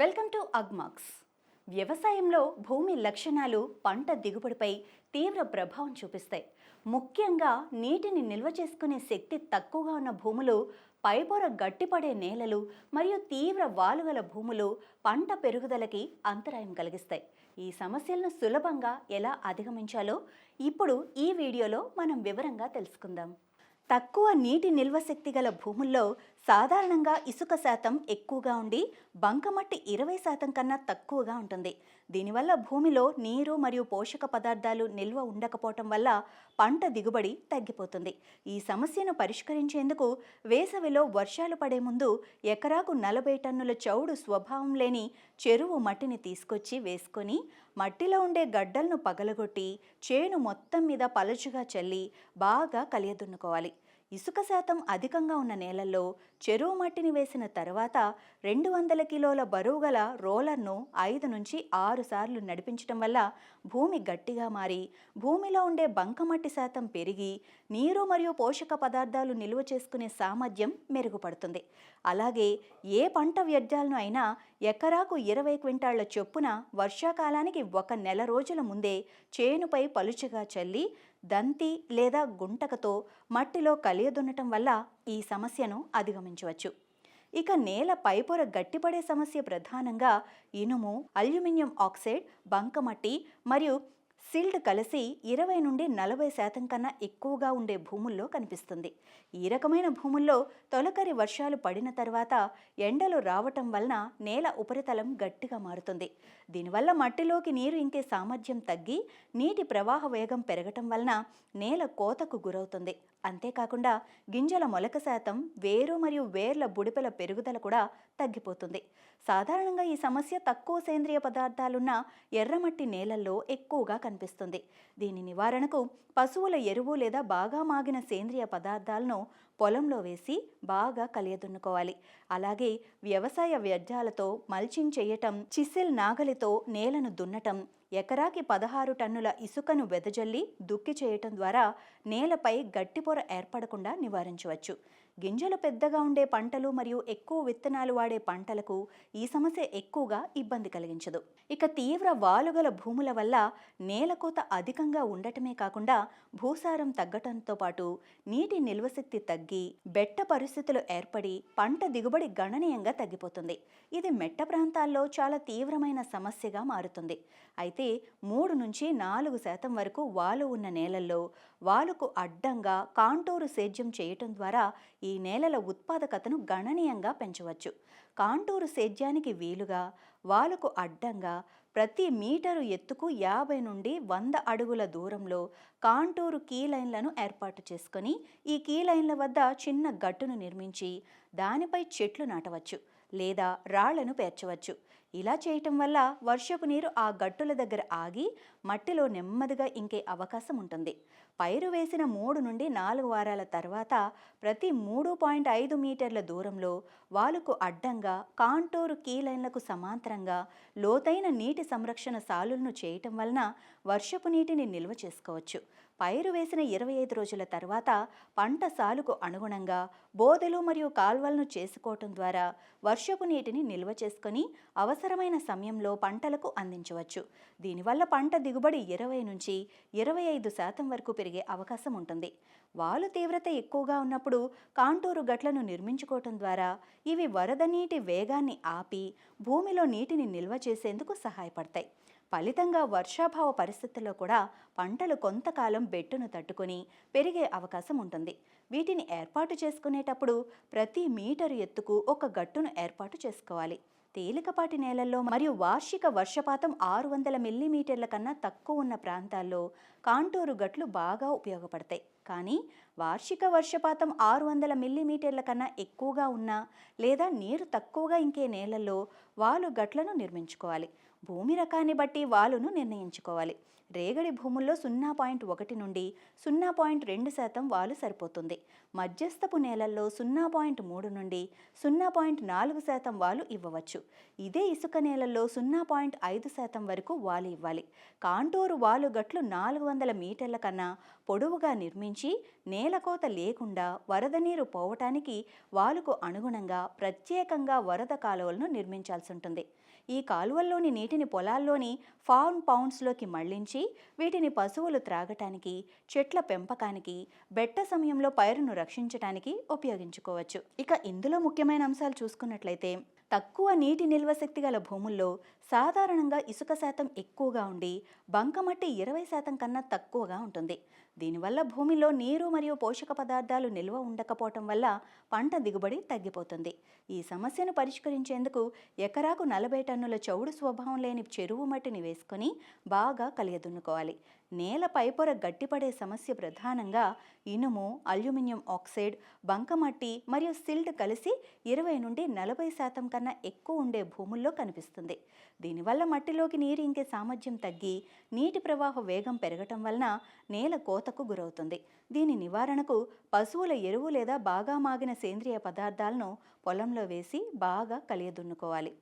Welcome to Agmax. వ్యవసాయంలో భూమి లక్షణాలు పంట దిగుబడిపై తీవ్ర ప్రభావం చూపిస్తాయి. ముఖ్యంగా నీటిని నిల్వ చేసుకునే శక్తి తక్కువగా ఉన్న భూములు పైపొర గట్టిపడే నేలలు మరియు తీవ్ర వాలుగల భూములు పంట పెరుగుదలకి అంతరాయం కలిగిస్తాయి. ఈ సమస్యలను సులభంగా ఎలా అధిగమించాలో ఇప్పుడు ఈ వీడియోలో మనం వివరంగా తెలుసుకుందాం. తక్కువ నీటి నిల్వ శక్తి గల భూముల్లో సాధారణంగా ఇసుక శాతం ఎక్కువగా ఉండి బంకమట్టి ఇరవై శాతం కన్నా తక్కువగా ఉంటుంది. దీనివల్ల భూమిలో నీరు మరియు పోషక పదార్థాలు నిల్వ ఉండకపోవటం వల్ల పంట దిగుబడి తగ్గిపోతుంది. ఈ సమస్యను పరిష్కరించేందుకు వేసవిలో వర్షాలు పడే ముందు ఎకరాకు నలభై టన్నుల చౌడు స్వభావం లేని చెరువు మట్టిని తీసుకొచ్చి వేసుకొని మట్టిలో ఉండే గడ్డలను పగలగొట్టి చేను మొత్తం మీద పలుచుగా చల్లి బాగా కలియదున్నుకోవాలి. ఇసుక శాతం అధికంగా ఉన్న నేలల్లో చెరువు మట్టిని వేసిన తర్వాత రెండు వందల కిలోల బరువు గల రోలర్ను ఐదు నుంచి ఆరు సార్లు నడిపించడం వల్ల భూమి గట్టిగా మారి భూమిలో ఉండే బంకమట్టి శాతం పెరిగి నీరు మరియు పోషక పదార్థాలు నిల్వ చేసుకునే సామర్థ్యం మెరుగుపడుతుంది. అలాగే ఏ పంట వ్యర్థాలను అయినా ఎకరాకు ఇరవై క్వింటాళ్ళ చొప్పున వర్షాకాలానికి ఒక నెల రోజుల ముందే చేనుపై పలుచగా చల్లి దంతి లేదా గుంటకతో మట్టిలో కలియదున్నటం వల్ల ఈ సమస్యను అధిగమించవచ్చు. ఇక నేల పైపొర గట్టిపడే సమస్య ప్రధానంగా ఇనుము అల్యూమినియం ఆక్సైడ్ బంకమట్టి మరియు సిల్డ్ కలిసి ఇరవై నుండి నలభై శాతం కన్నా ఎక్కువగా ఉండే భూముల్లో కనిపిస్తుంది. ఈ రకమైన భూముల్లో తొలకరి వర్షాలు పడిన తర్వాత ఎండలు రావటం వలన నేల ఉపరితలం గట్టిగా మారుతుంది. దీనివల్ల మట్టిలోకి నీరు ఇంకే సామర్థ్యం తగ్గి నీటి ప్రవాహ వేగం పెరగటం వలన నేల కోతకు గురవుతుంది. అంతేకాకుండా గింజల మొలక శాతం వేరు మరియు వేర్ల బుడిపెల పెరుగుదల కూడా తగ్గిపోతుంది. సాధారణంగా ఈ సమస్య తక్కువ సేంద్రియ పదార్థాలున్న ఎర్రమట్టి నేలల్లో ఎక్కువగా కనిపిస్తుంది. దీని నివారణకు పశువుల ఎరువు లేదా బాగా మాగిన సేంద్రియ పదార్థాలను పొలంలో వేసి బాగా కలియదున్నుకోవాలి. అలాగే వ్యవసాయ వ్యర్థాలతో మల్చింగ్ చేయటం చిసిల్ నాగలితో నేలను దున్నటం ఎకరాకి పదహారు టన్నుల ఇసుకను వెదజల్లి దుక్కి చేయటం ద్వారా నేలపై గట్టిపొర ఏర్పడకుండా నివారించవచ్చు. గింజలు పెద్దగా ఉండే పంటలు మరియు ఎక్కువ విత్తనాలు వాడే పంటలకు ఈ సమస్య ఎక్కువగా ఇబ్బంది కలిగించదు. ఇక తీవ్ర వాలుగల భూముల వల్ల నేలకోత అధికంగా ఉండటమే కాకుండా భూసారం తగ్గటంతో పాటు నీటి నిల్వశక్తి తగ్గి బెట్ట పరిస్థితులు ఏర్పడి పంట దిగుబడి గణనీయంగా తగ్గిపోతుంది. ఇది మెట్ట ప్రాంతాల్లో చాలా తీవ్రమైన సమస్యగా మారుతుంది. అయితే మూడు నుంచి నాలుగు శాతం వరకు వాలు ఉన్న నేలల్లో వాలుకు అడ్డంగా కాంటూరు సేద్యం చేయటం ద్వారా ఈ ఈ నేలల ఉత్పాదకతను గణనీయంగా పెంచవచ్చు. కాంటూరు సేద్యానికి వీలుగా వాలుకు అడ్డంగా ప్రతి మీటరు ఎత్తుకు యాభై నుండి వంద అడుగుల దూరంలో కాంటూరు కీ లైన్లను ఏర్పాటు చేసుకొని ఈ కీ లైన్ల వద్ద చిన్న గట్టును నిర్మించి దానిపై చెట్లు నాటవచ్చు లేదా రాళ్ళను పేర్చవచ్చు. ఇలా చేయటం వల్ల వర్షపు నీరు ఆ గట్టుల దగ్గర ఆగి మట్టిలో నెమ్మదిగా ఇంకే అవకాశం ఉంటుంది. పైరు వేసిన మూడు నుండి నాలుగు వారాల తర్వాత ప్రతి మూడు పాయింట్ ఐదు మీటర్ల దూరంలో వాలుకు అడ్డంగా కాంటూరు కీ లైన్లకు సమాంతరంగా లోతైన నీటి సంరక్షణ సాలులను చేయటం వలన వర్షపు నీటిని నిల్వ చేసుకోవచ్చు. పైరు వేసిన ఇరవై ఐదు రోజుల తర్వాత పంట సాలుకు అనుగుణంగా బోదెలు మరియు కాల్వలను చేసుకోవటం ద్వారా వర్షపు నీటిని నిల్వ చేసుకొని అవసరమైన సమయంలో పంటలకు అందించవచ్చు. దీనివల్ల పంట దిగుబడి ఇరవై నుంచి ఇరవై ఐదు శాతం వరకు పెరిగే అవకాశం ఉంటుంది. వాలు తీవ్రత ఎక్కువగా ఉన్నప్పుడు కాంటూరు గట్లను నిర్మించుకోవటం ద్వారా ఇవి వరద నీటి వేగాన్ని ఆపి భూమిలో నీటిని నిల్వ చేసేందుకు సహాయపడతాయి. ఫలితంగా వర్షాభావ పరిస్థితుల్లో కూడా పంటలు కొంతకాలం బెట్టును తట్టుకొని పెరిగే అవకాశం ఉంటుంది. వీటిని ఏర్పాటు చేసుకునేటప్పుడు ప్రతి మీటరు ఎత్తుకు ఒక గట్టును ఏర్పాటు చేసుకోవాలి. తేలికపాటి నేలల్లో మరియు వార్షిక వర్షపాతం ఆరు వందల మిల్లీమీటర్ల కన్నా తక్కువ ఉన్న ప్రాంతాల్లో కాంటూరు గట్లు బాగా ఉపయోగపడతాయి. కానీ వార్షిక వర్షపాతం ఆరు వందల మిల్లీమీటర్ల కన్నా ఎక్కువగా ఉన్న లేదా నీరు తక్కువగా ఇంకే నేలల్లో వాలు గట్లను నిర్మించుకోవాలి. భూమి రకాన్ని బట్టి వాలును నిర్ణయించుకోవాలి. రేగడి భూముల్లో సున్నా పాయింట్ ఒకటి నుండి సున్నా పాయింట్ రెండు శాతం వాలు సరిపోతుంది. మధ్యస్థపు నేలల్లో సున్నా పాయింట్ మూడు నుండి సున్నా పాయింట్ నాలుగు శాతం వాలు ఇవ్వవచ్చు. ఇదే ఇసుక నేలల్లో సున్నా పాయింట్ ఐదు శాతం వరకు వాలు ఇవ్వాలి. కాంటూరు వాలు గట్లు నాలుగు వందల మీటర్ల కన్నా పొడవుగా నిర్మించి నేలకోత లేకుండా వరద నీరు పోవటానికి వాలుకు అనుగుణంగా ప్రత్యేకంగా వరద కాలువలను నిర్మించాల్సి ఉంటుంది. ఈ కాలువల్లోని నీటిని పొలాల్లోని ఫార్మ్ పౌండ్స్లోకి మళ్ళించి వీటిని పశువులు త్రాగటానికి చెట్ల పెంపకానికి బెట్ట సమయంలో పైరును రక్షించటానికి ఉపయోగించుకోవచ్చు. ఇక ఇందులో ముఖ్యమైన అంశాలు చూసుకున్నట్లయితే తక్కువ నీటి నిల్వ శక్తి గల భూముల్లో సాధారణంగా ఇసుక శాతం ఎక్కువగా ఉండి బంకమట్టి ఇరవై శాతం కన్నా తక్కువగా ఉంటుంది. దీనివల్ల భూమిలో నీరు మరియు పోషక పదార్థాలు నిల్వ ఉండకపోవటం వల్ల పంట దిగుబడి తగ్గిపోతుంది. ఈ సమస్యను పరిష్కరించేందుకు ఎకరాకు నలభై టన్నుల చౌడు స్వభావం లేని చెరువు మట్టిని వేసుకొని బాగా కలియదున్నుకోవాలి. నేల పైపొర గట్టిపడే సమస్య ప్రధానంగా ఇనుము అల్యూమినియం ఆక్సైడ్ బంకమట్టి మరియు సిల్ట్ కలిసి ఇరవై నుండి నలభై శాతం కన్నా ఎక్కువ ఉండే భూముల్లో కనిపిస్తుంది. దీనివల్ల మట్టిలోకి నీరు ఇంకే సామర్థ్యం తగ్గి నీటి ప్రవాహ వేగం పెరగటం వలన నేల కోతకు గురవుతుంది. దీని నివారణకు పశువుల ఎరువు లేదా బాగా మాగిన సేంద్రియ పదార్థాలను పొలంలో వేసి బాగా కలియదున్నుకోవాలి.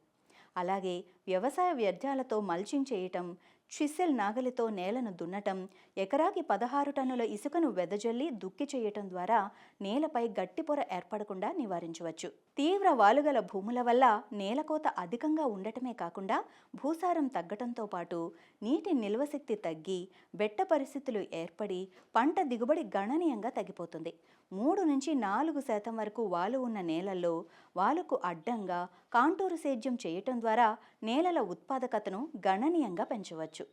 అలాగే వ్యవసాయ వ్యర్థాలతో మల్చింగ్ చేయటం చిసెల్ నాగలితో నేలను దున్నటం ఎకరాకి పదహారు టన్నుల ఇసుకను వెదజల్లి దుక్కి చేయటం ద్వారా నేలపై గట్టి పొర ఏర్పడకుండా నివారించవచ్చు. తీవ్ర వాలుగల భూముల వల్ల నేలకోత అధికంగా ఉండటమే కాకుండా భూసారం తగ్గటంతో పాటు నీటి నిల్వశక్తి తగ్గి బెట్ట పరిస్థితులు ఏర్పడి పంట దిగుబడి గణనీయంగా తగ్గిపోతుంది. మూడు నుంచి నాలుగు శాతం వరకు వాలు ఉన్న నేలల్లో వాలుకు అడ్డంగా కాంటూరు సేద్యం చేయటం ద్వారా నేలల ఉత్పాదకతను గణనీయంగా పెంచవచ్చు.